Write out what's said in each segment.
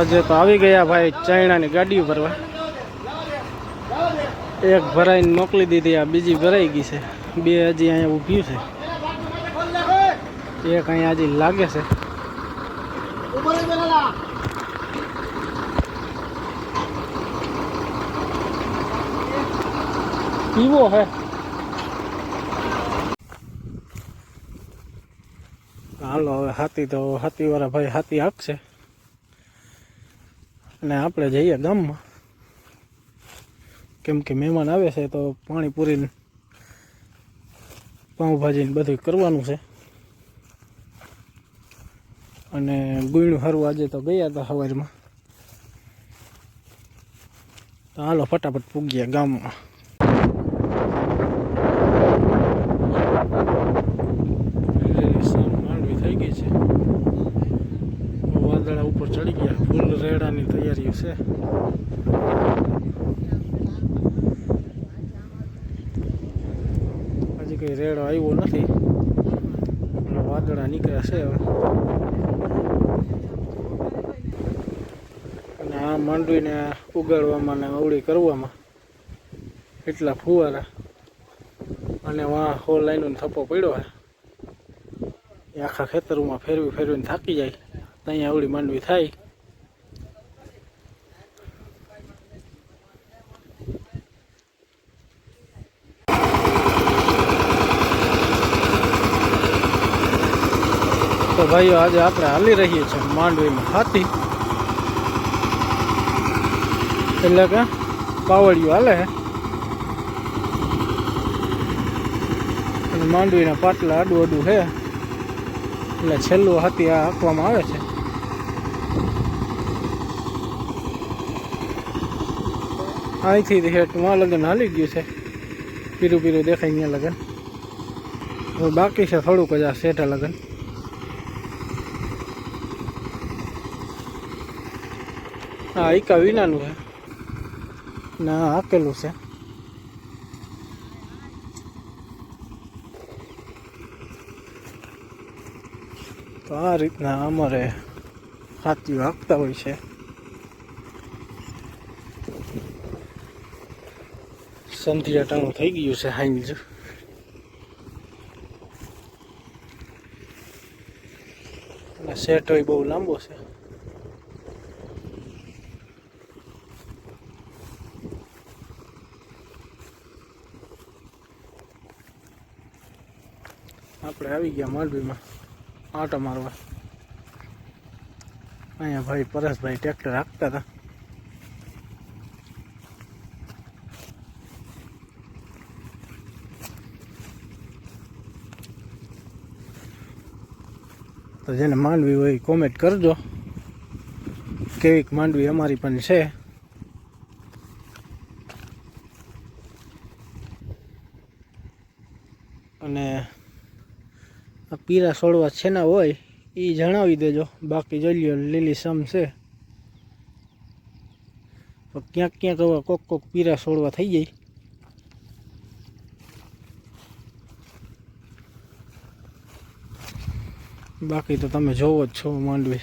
આજે તો આવી ગયા ભાઈ ચાઇણાની ગાડીઓ ભરવા. એક ભરાઈને મોકલી દીધી, આ બીજી ભરાઈ ગઈ છે. બે હજી અહીંયા ઊભી છે. એક અહીંયા હજી લાગે છે. પીવો હે. હાલો, હવે હાથી તો હાથીવાળા ભાઈ હાથી હાંકશે. અને આપણે જઈએ ગામમાં. કેમ કે મહેમાન આવે છે તો પાણી પૂરીને પાઉંભાજીને બધું કરવાનું છે. અને ગુણ્યું હરવું આજે તો ગયા હતા સવારમાં. તો હાલો ફટાફટ પૂગ્યા ગામમાં લીલી શામ માંડવી થઈ ગઈ છે વાદળા ઉપર ચડી ગયા. ફૂલ રેડાની તૈયારીઓ છે. હજી કઈ રેડો આવ્યો નથી. વાદળા નીકળ્યા છે હવે. અને આ માંડવીને ઉગાડવામાં ને અવળી કરવામાં એટલા ફુવારા. અને વાં હો લાઈનો થપ્પો પડ્યો હોય આખા ખેતરોમાં ફેરવી ફેરવીને થાકી જાય. ત્યાં આવડી માંડવી થાય. તો ભાઈઓ, આજે આપણે હાલી રહીએ છીએ માંડવીમાં હાથી. એટલે કે પાવડિયું હાલે. અને માંડવીના પાટલા આડું આડું છે એટલે છેલ્લું હાથી આ આપવામાં આવે છે. અહીંથી હેઠમાં લગન હાલી ગયું છે. પીરું પીરું દેખાય અહીંયા લગન. હવે બાકી છે થોડુંક જ આ શેઠા લગન. હા ઈકા વિનાનું છે. ના, હાકેલું છે. તો આ રીતના અમારે હાથીઓ હાંકતા હોય છે સંધિયા થઈ ગયું છે હાઈન્જ અને સેટ હોય બહુ લાંબો છે આપણે આવી ગયા માંડવીમાં આટો મારવા અહીંયા ભાઈ પરેશભાઈ ટ્રેક્ટર હાંકતા હતા. તો જેને માંડવી હોય કોમેન્ટ કરજો. કેવીક માંડવી અમારી પણ છે. અને આ પીરા છોડવા છેના હોય. એ જણાવી દેજો. બાકી જોઈ લો લીલી સમ છે. ક્યાંક ક્યાંક હવે કોક કોક પીરા છોડવા થઈ જાય. બાકી તો તમે જોવો જ છો માંડવી.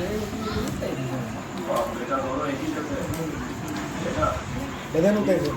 દે. દો. બધાનું કઈ છે